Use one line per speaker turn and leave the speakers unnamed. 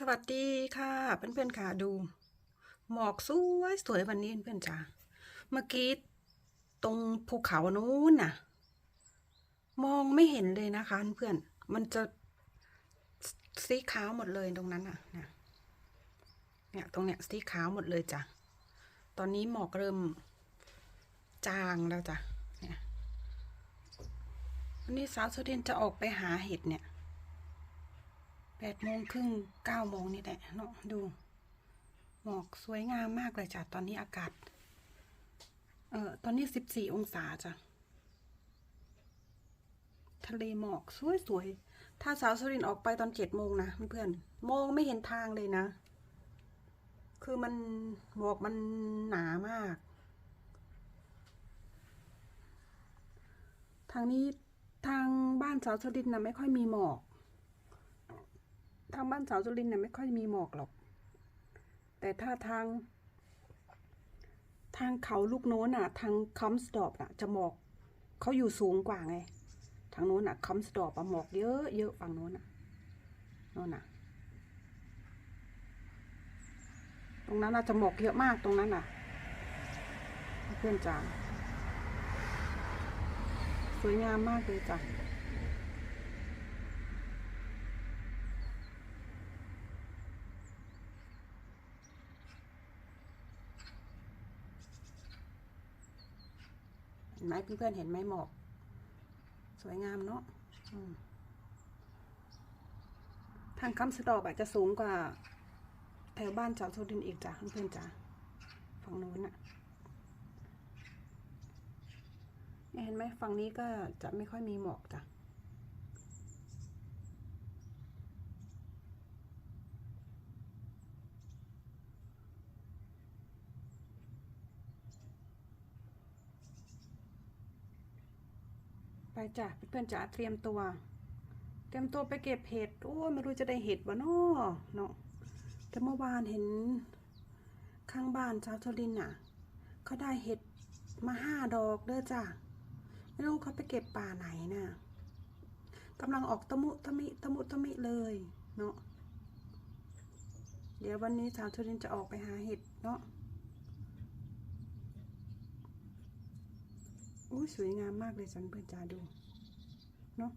สวัสดีค่ะเพื่อนๆค่ะดู หมอกสวยสวยวันนี้เพื่อนๆจ้าเมื่อกี้ตรงภูเขานู้นน่ะ มองไม่เห็นเลยนะคะเพื่อนมันจะสีขาวหมดเลยตรงนั้นน่ะเนี่ยเนี่ยตรงเนี้ยสีขาวหมดเลยจ้ะตอนนี้หมอกเริ่มจางแล้วจ้ะเนี่ยวันนี้สาวสุดินจะออกไปหาเห็ดเนี่ย แปดโมงครึ่งเก้าโมงนี่แหละเนาะดูหมอกสวยงามมากเลยจ้ะ ตอนนี้อากาศ เอ่อ ตอนนี้สิบสี่องศาจ้ะ ทะเลหมอกสวยสวยๆถ้าสาวสุรินออกไปตอนเจ็ดโมงนะเพื่อนมองไม่เห็นทางเลยนะ คือมันหมอกมันหนามาก ทางนี้ทางบ้านสาวสุรินนะไม่ค่อยมีหมอกางบ้านสาวจุลินเนี่ยไม่ค่อยมีหมอกหรอก แต่ถ้าทาง ทางเขาลูกโน้นอะทางคัมสตอปอะจะหมอกเขาอยู่สูงกว่าไง ทางโน้นอะคัมสตอปอะหมอกเยอะเยอะฝั่งโน้นอะโน้นอะตรงนั้นอาจจะหมอกเยอะมากตรงนั้นอะ เพื่อนจ๋าสวยงามมากเลยจ้ะ เห็นไหมเพื่อนๆเห็นไหมหมอก สวยงามเนาะทางคำสะดอกอาจจะสูงกว่าแถวบ้านเจ้าโซดินอีกจ้ะเพื่อนๆจ้ะฝั่งนู้นอะเนี่ยเห็นไหมฝั่งนี้ก็จะไม่ค่อยมีหมอกจ้ะ ไปจ้ะเพื่อนๆจ๋าเตรียมตัว เตรียมตัวไปเก็บเห็ดโอ้ไม่รู้จะได้เห็ดวะเนาะเนาะแต่เมื่อวานเห็นข้างบ้านชาวชลินน่ะเขาได้เห็ดมาห้าดอกเด้อจ้ะไม่รู้เขาไปเก็บป่าไหนน่ะกำลังออกตะมุตะมิตะมุตะมิเลยเนาะเดี๋ยววันนี้ชาวชลินจะออกไปหาเห็ดเนาะ อู้สวยงามมากเลยจันเพื่อนจ๋าดู เนาะ